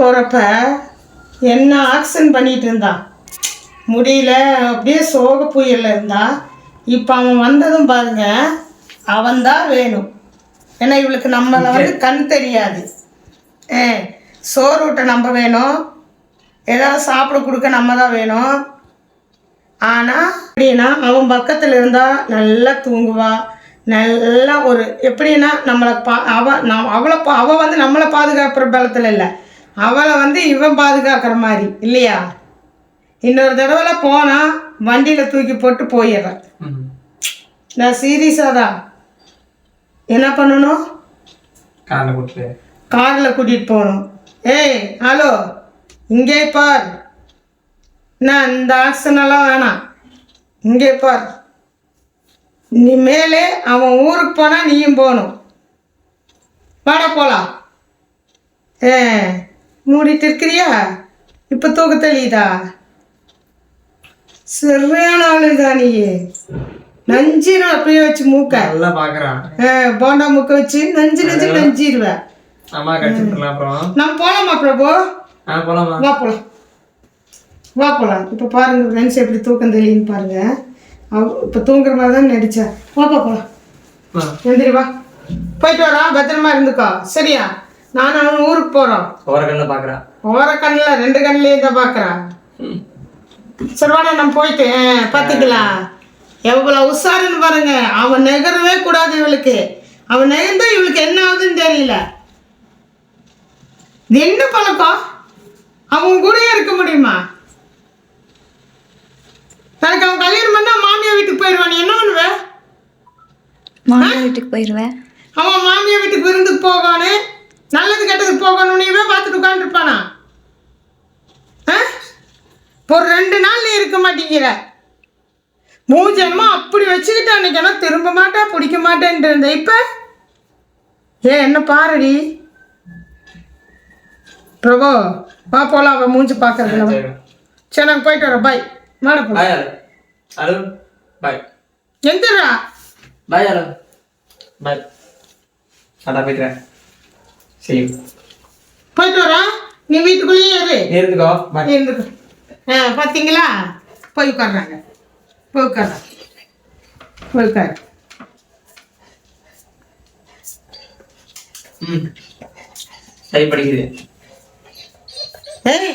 போகிறப்ப என்ன ஆக்ஷன் பண்ணிட்டு இருந்தான் முடியல அப்படியே சோக புயல்ல இருந்தா இப்போ அவன் வந்ததும் பாருங்க அவன்தான் வேணும். ஏன்னா இவளுக்கு நம்மளை வந்து கண் தெரியாது. ஏ சோறு ஊட்ட நம்ம வேணும். ஏதாவது சாப்பிட கொடுக்க நம்ம தான் வேணும். ஆனால் எப்படின்னா அவன் பக்கத்தில் இருந்தால் நல்லா தூங்குவா. நல்லா ஒரு எப்படின்னா நம்மளை பா அவ நம் அவளை அவள் வந்து நம்மளை பாதுகாக்கிற பலத்தில் இல்லை. அவளை வந்து இவன் பாதுகாக்கிற மாதிரி இல்லையா? இன்னொரு தடவை போனால் வண்டியில் தூக்கி போட்டு போயிடுறேன். நான் சீரியஸாக தான். என்ன பண்ணணும்? காரில் கூட்டிகிட்டு போகணும். ஏய் ஹலோ இங்கே பார். நான் இந்த ஆக்ஷன் எல்லாம் வேணாம். இங்கே பார். நீ மேலே அவன் ஊருக்கு போனால் நீயும் போகணும். வாடா போகலாம் ஏ மூடிட்டு இருக்கிறியா இப்போ தூக்க தெளியுதா? சரியான ஆளுதா நீ நஞ்சிரும் அப்படியே வச்சு மூக்க. நல்லா பாக்குறான். போண்டா மூக்க வச்சு நஞ்சு நஞ்சு நஞ்சிருவேன் அம்மா கடிச்சிருக்கலாம் அப்புறம். நம்ம போலாமா பிரபு? ஆ போலாமா வா போலாம். வா போலாம். இப்போ பாருங்க ஃப்ரெண்ட்ஸ் எப்படி தூக்கம் தெளியுன்னு பாருங்க. இப்போ தூங்குற மாதிரி தான் நடிச்சா. வாப்பா போலாம். எந்திரி வா. போயிட்டு வரா. பத்திரமா இருந்துக்கோ. சரியா? நானும் அவன் ஊருக்கு போகிறோம் ஓர கண்ணில் பாக்குறான் ஓர கண்ணில் ரெண்டு கண்ணிலே தான் பார்க்குறான் ம். சரி வாடா நம்ம போயிட்டு ஆ, பார்த்துக்கலாம் எவ்வளோ உஷாருன்னு பாருங்க. அவன் நெகரவே கூடாது இவளுக்கு. அவன் நெகர்ந்தா இவளுக்கு என்ன ஆகுதுன்னு தெரியல. இது என்ன பழக்கம் அவங்க கூடயே இருக்க முடியுமா? எனக்கு அவன் கல்யாணம் பண்ணா மாமியார் வீட்டுக்கு போயிடுவான் நீ என்ன பண்ணுவ? மாமியார் வீட்டுக்கு போயிடுவேன் அவன் மாமியார் வீட்டுக்கு விருந்துக்கு போகணும் நல்லது கெட்டதுக்கு போகணும். நீவே பார்த்துட்டு உட்காந்துருப்பானா ஒரு ரெண்டு நாள் நீ இருக்க மாட்டேங்கிற. மூஞ்சம்மா அப்படி வச்சுக்கிட்டு அன்னைக்கு திரும்ப மாட்டா பிடிக்க மாட்டேன்ட்டு இருந்த இப்போ? ஏ என்ன பாருடி? பிரபு வா போலாம் அவன் மூஞ்சி பார்க்கறதுல வா. சரி. நாங்கள் போயிட்டு வரோம். பாய் மாட போலாம் அரு பாய் எந்திரா. பாய் அரு பாய் அடா போய்க்கிறேன் சரி. போயிட்டு வரோம் நீ வீட்டுக்குள்ளேயே இரு. இருந்துக்கோ. இருந்துக்கு. ஆ பார்த்தீங்களா போய் உட்காடுறாங்க போய் உட்காடுறாங்க போய் உட்காரு. ம். சரி படிக்குது. ஏய்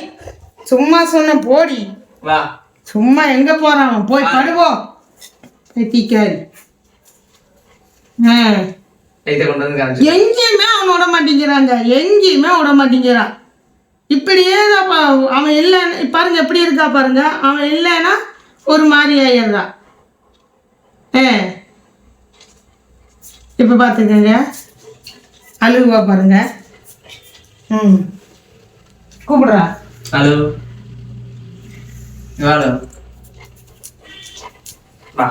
சும்மா சொன்ன போடி. வா. சும்மா எங்க போறான்? அவன்? போய் படுவோம் தீக்காரி ஆ. லைட்டை கொண்டு வந்து எங்கேயுமே அவன் விட மாட்டேங்கிறாங்க. எங்கேயுமே விட மாட்டேங்கிறான். இப்படியே தான் அவன் இல்லைன்னு பாருங்க எப்படி இருக்கா பாருங்க. அவன் இல்லைன்னா ஒரு மாதிரி ஆயிடுறான் ஏ. இப்போ பார்த்துக்கங்க அழுகுவா பாருங்க. ம். கூப்பிடுறா. ஹலோ. ஹலோ வா.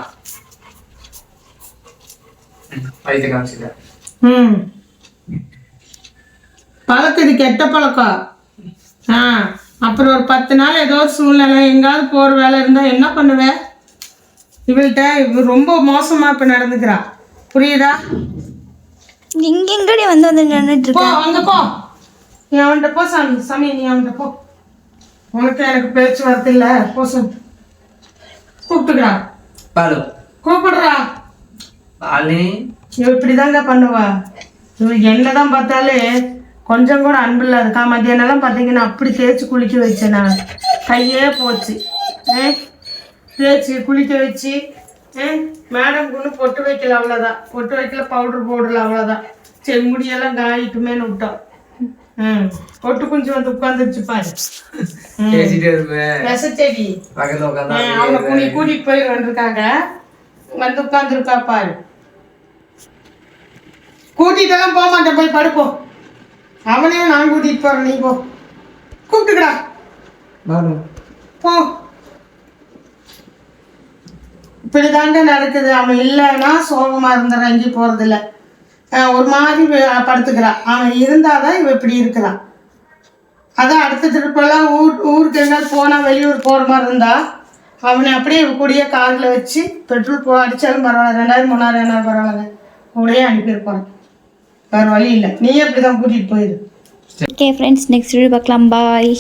லைட்டை காமிச்சுக்க ம் பழக்கம் இது கெட்ட பழக்கம். ஆ அப்புறம் ஒரு பத்து நாள் ஏதோ ஒரு சூழ்நிலை எங்காவது போகிற வேலை இருந்தால் என்ன பண்ணுவேன் இவள்கிட்ட இவ ரொம்ப மோசமாக இப்போ நடந்துக்கிறா. புரியுதா? இங்க எங்கடி வந்து வந்து நின்றுட்டு போ இருக்க? அங்கே போ. நீ அவன்கிட்ட போ சாமி. சாமி நீ அவன்கிட்ட போ. உனக்கு எனக்கு பேச்சு வார்த்தை இல்லை. போ சாமி. கூப்பிட்டுக்கிறா. ஹலோ கூப்பிடுறா. பாலினி இவ இப்படிதாங்க பண்ணுவா. இவ என்னதான் பார்த்தாலே கொஞ்சம் கூட அன்பு இல்லாதுக்கா மத்தியானம்லாம் பார்த்தீங்கன்னா அப்படி தேய்ச்சி குளிக்க வச்சேன். நான் கையே போச்சு. ஏ தேய்ச்சி குளிக்க வச்சு ஏ மேடம் ஒன்றும் பொட்டு வைக்கல அவ்வளோதான் பொட்டு வைக்கல பவுடர் போடல அவ்வளோதான் சரி முடியெல்லாம் காயிட்டுமேன்னு விட்டோம். ம் பொட்டு குஞ்சு வந்து உட்காந்துருச்சு பாரு. ஆ, அவங்க கூடி கூட்டிட்டு போய் வந்திருக்காங்க. வந்து உட்காந்துருக்கா பாரு. கூட்டிட்டெல்லாம் போக மாட்டேன் போய் படுப்போம் அவனையும் நான் கூட்டிட்டு போறேன் நீ போ. கூப்பிட்டுக்கடா. போ. இப்படிதாங்க நடக்குது. அவன் இல்லைன்னா சோகமா இருந்துடுறான் எங்கேயும் போறதில்ல. ஆஹ் ஒரு மாதிரி படுத்துக்கிறான். அவன் இருந்தாதான் இவன் இப்படி இருக்கிறான். அதான் அடுத்த திருப்பெல்லாம் ஊர் ஊருக்கு எங்கேயாவது போனால் வெளியூர் போகிற மாதிரி இருந்தா அவனை அப்படியே கூடயே காரில் வச்சு பெட்ரோல் போ அடித்தாலும் பரவாயில்ல. ரெண்டாயிரம் மூணாயிரம் எண்ணாயிரம் பரவாயில்லைங்க கூடயே அனுப்பியிருப்பான். வேறு வழி இல்லை. நீயே அப்படி தான் கூட்டிகிட்டு போயிடு ஓகே ஃப்ரெண்ட்ஸ் நெக்ஸ்ட் வீடியோ பார்க்கலாம். பாய்